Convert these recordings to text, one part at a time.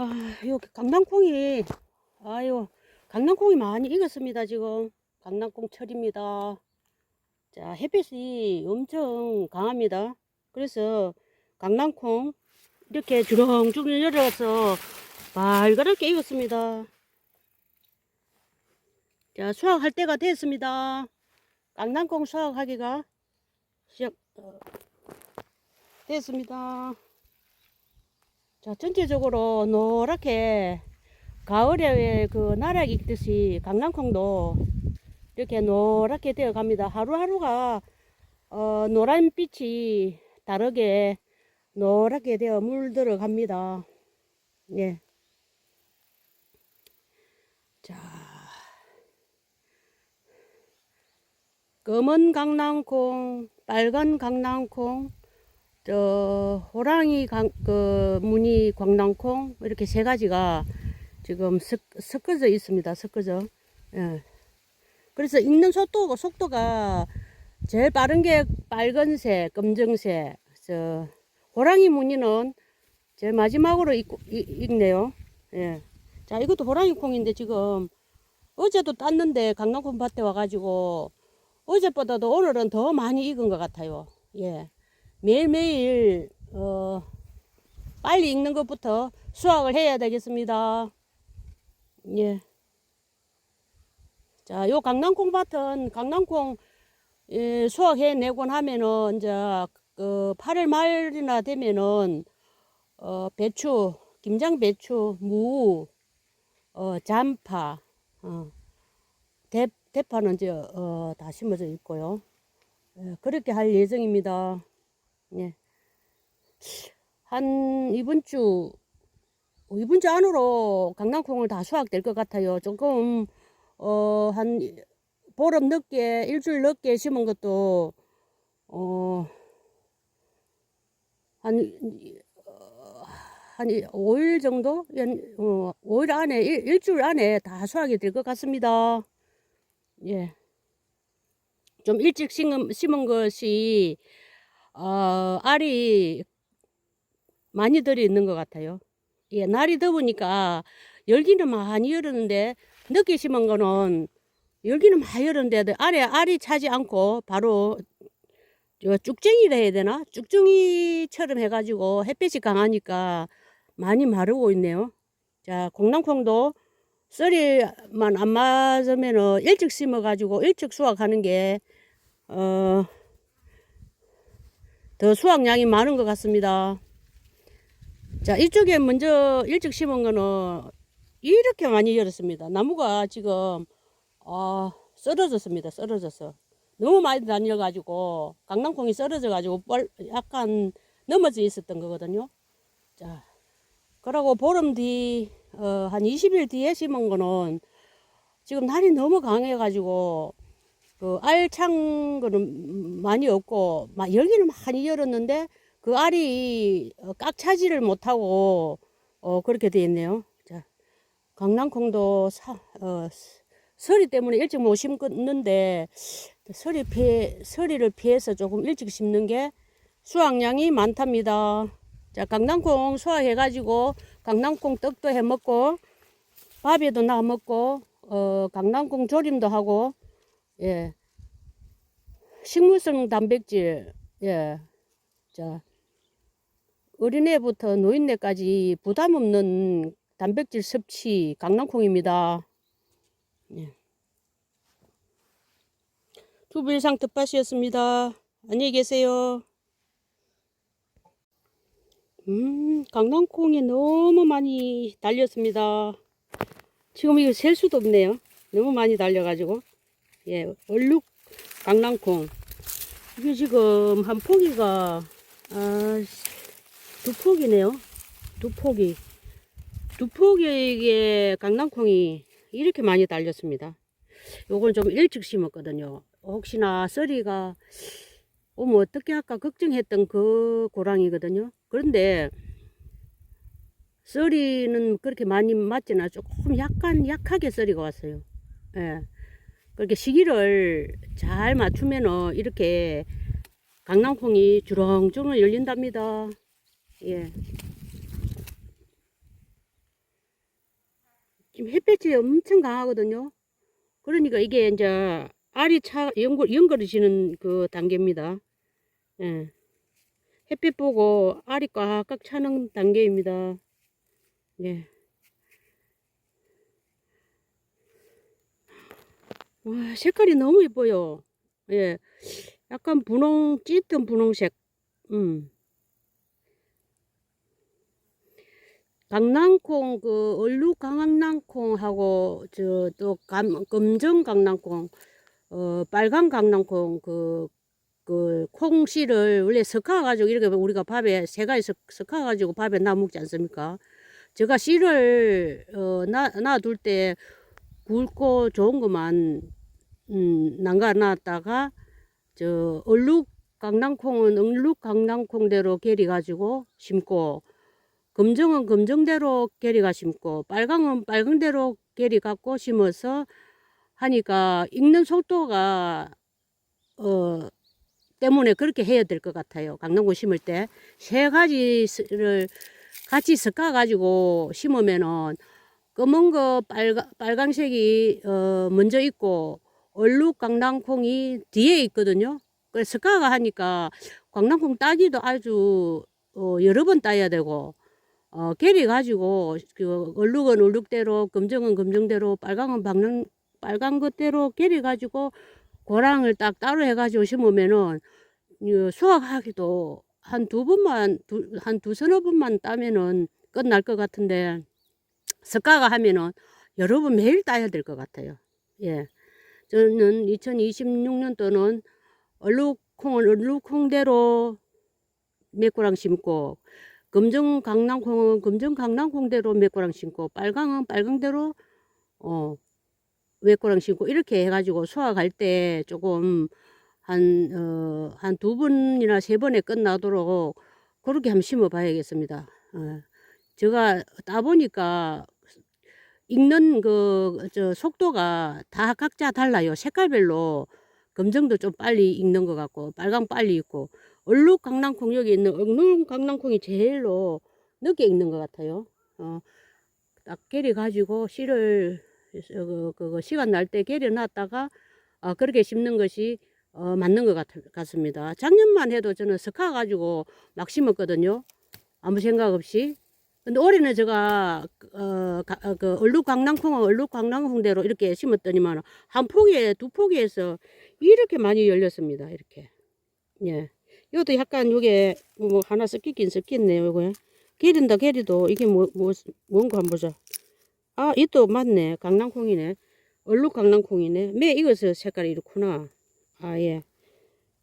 아, 요 강낭콩이, 아유, 강낭콩이 많이 익었습니다, 지금. 강낭콩 철입니다. 자, 햇빛이 엄청 강합니다. 그래서 강낭콩 이렇게 주렁주렁 열어서 발가랗게 익었습니다. 자, 수확할 때가 됐습니다. 강낭콩 수확하기가 시작, 어, 됐습니다. 자, 전체적으로 노랗게 가을에 그 나락 익듯이 강낭콩도 이렇게 노랗게 되어 갑니다. 하루하루가 어, 노란 빛이 다르게 노랗게 되어 물들어 갑니다. 예. 자. 검은 강낭콩, 빨간 강낭콩, 저 호랑이 강, 그 무늬 광낭콩 이렇게 세 가지가 지금 섞, 섞어져 있습니다. 섞어져. 예. 그래서 익는 속도, 속도가 제일 빠른 게 빨간색, 검정색, 저 호랑이 무늬는 제일 마지막으로 익, 익, 익네요. 예. 자, 이것도 호랑이 콩인데 지금 어제도 땄는데 강낭콩 밭에 와가지고 어제보다도 오늘은 더 많이 익은 것 같아요. 예. 매일매일, 어, 빨리 익는 것부터 수확을 해야 되겠습니다. 예. 자, 요 강낭콩 밭은 강낭콩 예, 수확해 내곤 하면은, 이제, 그, 8월 말이나 되면은, 어, 배추, 김장 배추, 무, 어, 잔파, 어, 대, 대파는 이제, 어, 다 심어져 있고요. 예, 그렇게 할 예정입니다. 예. 한, 이번 주, 어, 이번 주 안으로 강낭콩을 다 수확될 것 같아요. 조금, 어, 한, 보름 늦게, 일주일 늦게 심은 것도, 어, 한, 어, 한 5일 정도? 연, 어, 5일 안에, 일, 일주일 안에 다 수확이 될 것 같습니다. 예. 좀 일찍 심은, 심은 것이, 어, 알이 많이 들어 있는 것 같아요. 예, 날이 더우니까 열기는 많이 열었는데, 늦게 심은 거는 열기는 많이 열었는데, 안에 알이 차지 않고 바로 저 쭉쟁이라 해야 되나? 쭉쟁이처럼 해가지고 햇빛이 강하니까 많이 마르고 있네요. 자, 공낭콩도 썰이만 안 맞으면은 일찍 심어가지고 일찍 수확하는 게, 어, 더 수확량이 많은 것 같습니다. 자, 이쪽에 먼저 일찍 심은 거는 이렇게 많이 열었습니다. 나무가 지금, 어, 썰어졌습니다. 썰어져서. 너무 많이 다녀가지고, 강낭콩이 썰어져가지고, 뻘, 약간 넘어져 있었던 거거든요. 자, 그러고 보름 뒤, 어, 한 20일 뒤에 심은 거는 지금 날이 너무 강해가지고, 그 알찬 거는 많이 없고, 막 열기는 많이 열었는데, 그 알이 어, 깍 차지를 못하고, 어, 그렇게 돼 있네요. 자, 강낭콩도 사, 어, 서리 때문에 일찍 못 심었는데, 서리 피해, 서리를 피해서 조금 일찍 심는 게 수확량이 많답니다. 자, 강낭콩 수확해가지고, 강낭콩 떡도 해 먹고, 밥에도 넣어 먹고, 어, 강낭콩 조림도 하고, 예. 식물성 단백질, 예. 자, 어린애부터 노인네까지 부담 없는 단백질 섭취 강낭콩입니다. 예. 두부 일상 텃밭이었습니다. 안녕히 계세요. 음, 강낭콩이 너무 많이 달렸습니다. 지금 이거 셀 수도 없네요. 너무 많이 달려가지고. 예, 얼룩 강낭콩. 이게 지금 한 포기가, 아, 두 포기네요. 두 포기. 두 포기에 강낭콩이 이렇게 많이 달렸습니다. 요건 좀 일찍 심었거든요. 혹시나 썰이가 오면 어떻게 할까 걱정했던 그 고랑이거든요. 그런데 썰이는 그렇게 많이 맞지나 조금 약간 약하게 썰이가 왔어요. 예. 그렇게 시기를 잘 맞추면은 이렇게 강낭콩이 주렁주렁 열린답니다. 예. 지금 햇볕이 엄청 강하거든요. 그러니까 이게 이제 알이 차 연걸 연거리지는 그 단계입니다. 예. 햇빛 보고 알이 꽉꽉 차는 단계입니다. 예. 와, 색깔이 너무 예뻐요. 예. 약간 분홍, 짙은 분홍색. 음. 강낭콩, 그, 얼룩 강낭콩하고, 저, 또, 감, 검정 강낭콩, 어, 빨간 강낭콩, 그, 그, 콩씨를 원래 섞어가지고, 이렇게 우리가 밥에, 세 가지 섞, 섞어가지고 밥에 넣어 먹지 않습니까? 제가 씨를, 어, 놔, 놔둘 때, 굵고 좋은 것만, 음, 남가 놨다가, 저, 얼룩 강낭콩은 얼룩 강낭콩대로 계리가지고 심고, 검정은 검정대로 계리가 심고 빨강은 빨강대로 계리 갖고 심어서 하니까 익는 속도가 어 때문에 그렇게 해야 될 것 같아요. 강낭콩 심을 때 세 가지를 같이 섞어 가지고 심으면은 검은 거 빨가, 빨강색이 어 먼저 있고 얼룩 강낭콩이 뒤에 있거든요. 그래서 섞어가 하니까 강낭콩 따기도 아주 어 여러 번 따야 되고 어, 계리 가지고 그 얼룩은 얼룩대로 검정은 검정대로 빨강은 빨강 빨간 것대로 계리 가지고 고랑을 딱 따로 해가지고 심으면은 이 수확하기도 한 두 번만 한 두 서너 번만 따면은 끝날 것 같은데 석가가 하면은 여러 번 매일 따야 될 것 같아요. 예, 저는 2026년도는 얼룩콩은 얼룩콩대로 몇 고랑 심고 검정 강낭콩은 검정 강낭콩대로 몇 고랑 심고 빨강은 빨강대로 어몇 고랑 심고 이렇게 해가지고 수확할 때 조금 한 어 한 두 번이나 세 번에 끝나도록 그렇게 한번 심어 봐야겠습니다. 어. 제가 따 보니까 익는 그 저 속도가 다 각자 달라요. 색깔별로 검정도 좀 빨리 익는 것 같고 빨강 빨리 익고 얼룩 강낭콩 여기 있는 얼룩 강낭콩이 제일로 늦게 익는 것 같아요. 어, 딱 계리 가지고 씨를 그, 그, 그 시간 날때 계려 놨다가 어, 그렇게 심는 것이 어, 맞는 것 같, 같습니다. 작년만 해도 저는 석화 가지고 막 심었거든요. 아무 생각 없이. 근데 올해는 제가 어, 가, 어, 그 얼룩 강낭콩은 얼룩 강낭콩대로 이렇게 심었더니만 한 포기에 두 포기에서 이렇게 많이 열렸습니다. 이렇게. 예. 이것도 약간 요게 뭐 하나 섞이긴 섞였네요. 요거 게린다 게리도 이게 뭐, 뭐 뭔가 한번 보자. 아, 이 또 맞네. 강낭콩이네. 얼룩 강낭콩이네. 매 익어서 색깔이 이렇구나. 아, 예.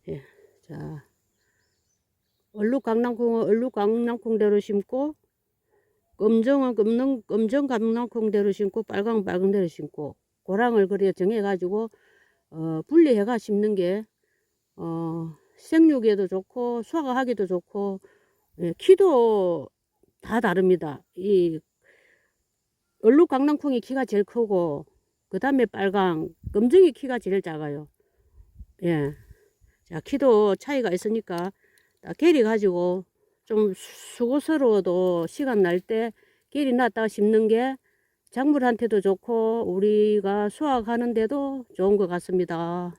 예. 자. 얼룩 강낭콩은 얼룩 강낭콩대로 심고 검정은 검정, 검정 강낭콩대로 심고 빨강 빨강대로 심고 고랑을 그래 정해가지고 어, 분리해가 심는 게 어, 생육에도 좋고 수확하기도 좋고 예, 키도 다 다릅니다. 이 얼룩 강낭콩이 키가 제일 크고 그 다음에 빨강 검정이 키가 제일 작아요. 예, 자 키도 차이가 있으니까 딱 계리 가지고 좀 수고스러워도 시간 날때 계리 놨다가 심는 게 작물한테도 좋고 우리가 수확하는데도 좋은 것 같습니다.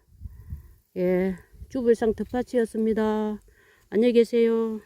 예. 주불상 텃밭이었습니다. 안녕히 계세요.